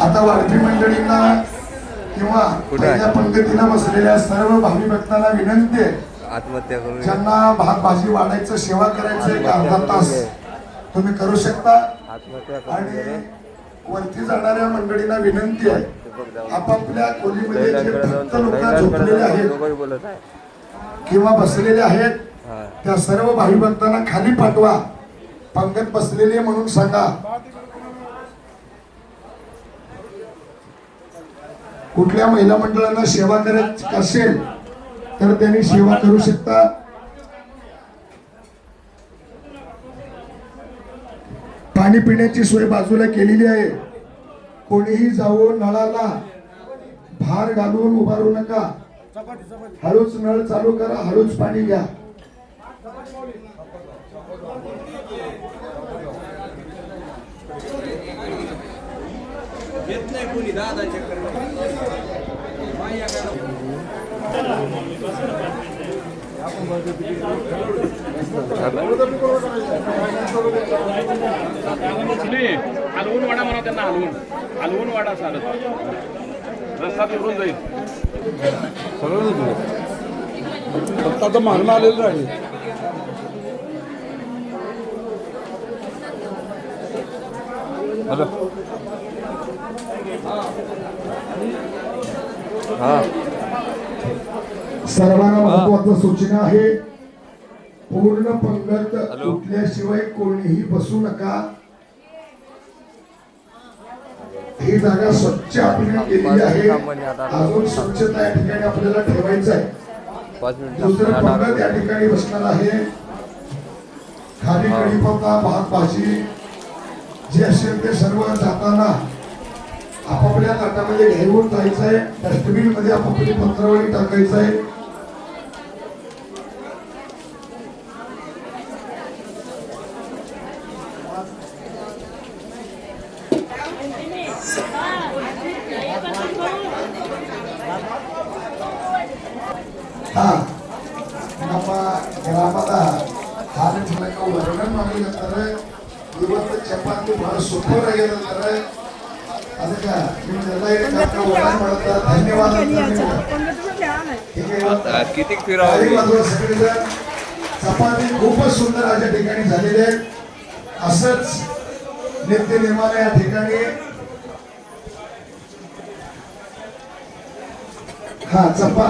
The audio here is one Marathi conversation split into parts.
आता वारकरी मंडळींना किंवा? पहिल्या पंक्तीला बसलेल्या सर्व भावी भक्तांना विनंती आहे. आत्महत्या करून ज्यांना भात भाजी वाढायचं सेवा करायचं एक अर्धा तास तुम्ही करू शकता. आणि. वरती जाणाऱ्या मंडळींना विनंती आहे. आपापल्या खोलीमध्ये जे भक्त लोक झोपलेले आहेत किंवा बसलेले आहेत त्या सर्व भावी भक्तांना खाली पाठवा. पंगत बसलेली म्हणून सांगा. कुठल्या महिला मंडळांना सेवा करायची असेल तर त्यांनी सेवा करू शकता. पाणी पिण्याची सोय बाजूला केलेली आहे. कोणीही जाऊन नळाला भार घालून उभारू नका. हळूच नळ चालू करा हळूच पाणी घ्या. नाही, हलवून वाडा म्हणा त्यांना हलवून हलवून वाडा चालत रस्ता जोडून जाईल. फक्त आता मागणं आलेलं आहे. हॅलो. हा. सर्वांना महत्वाचं सूचना आहे. पूर्ण पंगत. उठल्याशिवाय कोणीही बसू नका. ही जागा स्वच्छ आपण केलेली आहे. अजून स्वच्छता या ठिकाणी आपल्याला ठेवायचं आहे. दुसरं पंगत या ठिकाणी बसणार आहे. खाली कढीपत्ता भात भाजी जे असेल ते सर्व जाताना आपापल्या ताटामध्ये घेऊन जायचं आहे डस्टबिन मध्ये आपापली पत्रावळी टाकायचं आहे हा ನಮ್ಮ ಗ್ರಾಮದ ಹಾಲಿನ ಮೂಲಕ ವರ್ಣನ್ ಮಾಡ್ಲಿಕತ್ತಾರೆ ಇವತ್ತು ಚಪಾತಿ ಬಹಳ ಸೂಪರ್ ಆಗ್ಯದಂತಾರೆ ಅದಕ್ಕೆ ನಿಮ್ದೆಲ್ಲ ಇದಕ್ಕೆ ವರ್ಣನ್ ಮಾಡುತ್ತಾರೆ ಧನ್ಯವಾದ ಅಂತ ನಿಮ್ಗೆ. ಹೀಗೆ ಇವತ್ತು किती काही फिरावं बाजूला सगळेजण चपाती खूपच सुंदर अशा ठिकाणी झालेली आहे असंच नित्य निर्माण या ठिकाणी हा चपा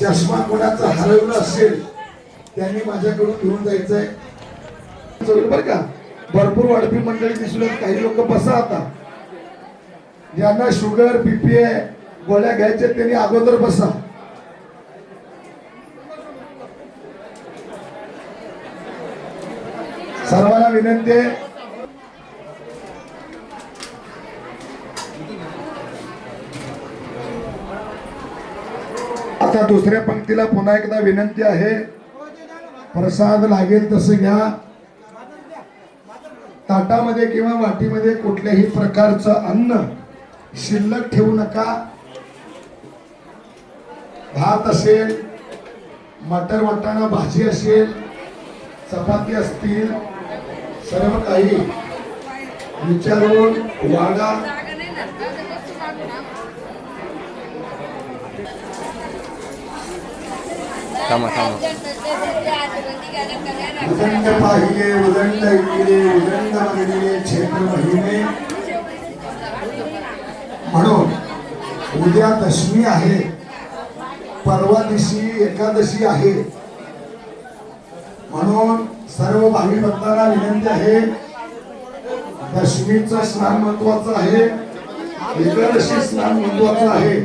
चष्मा कोणाचा हरवला असेल त्यांनी माझ्याकडून घेऊन जायचंय बरं का भरपूर वाढपी मंडळी दिसली काही लोक बसा आता. ज्यांना शुगर बीपी आहे गोळ्या घ्यायच्या त्यांनी अगोदर बसा. सर्वांना विनंती आहे. आता दुसऱ्या पंक्तीला पुन्हा एकदा विनंती आहे. प्रसाद लागेल तसं घ्या. ताटामध्ये किंवा वाटीमध्ये कुठल्याही प्रकारचं अन्न शिल्लक ठेवू नका. भात असेल मटर वाटाणा भाजी असेल चपाती असतील सर्व काही विचारून वाडा थांबा थांबा. उदंड पाहिले उदंड ऐकिले उदंड बघितले क्षेत्र महिने म्हणून उद्या दशमी आहे परवा दिवशी एकादशी आहे. म्हणून सर्व भावी भक्तांना विनंती आहे दशमीचं स्नान महत्वाचं आहे एकादशी स्नान महत्वाचं आहे.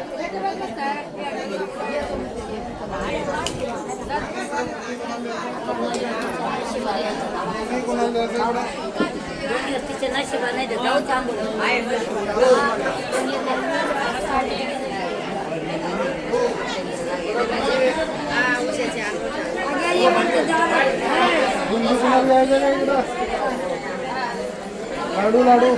तिच्या नशिबाने ते जाऊ चांगलं लाडू लाडू.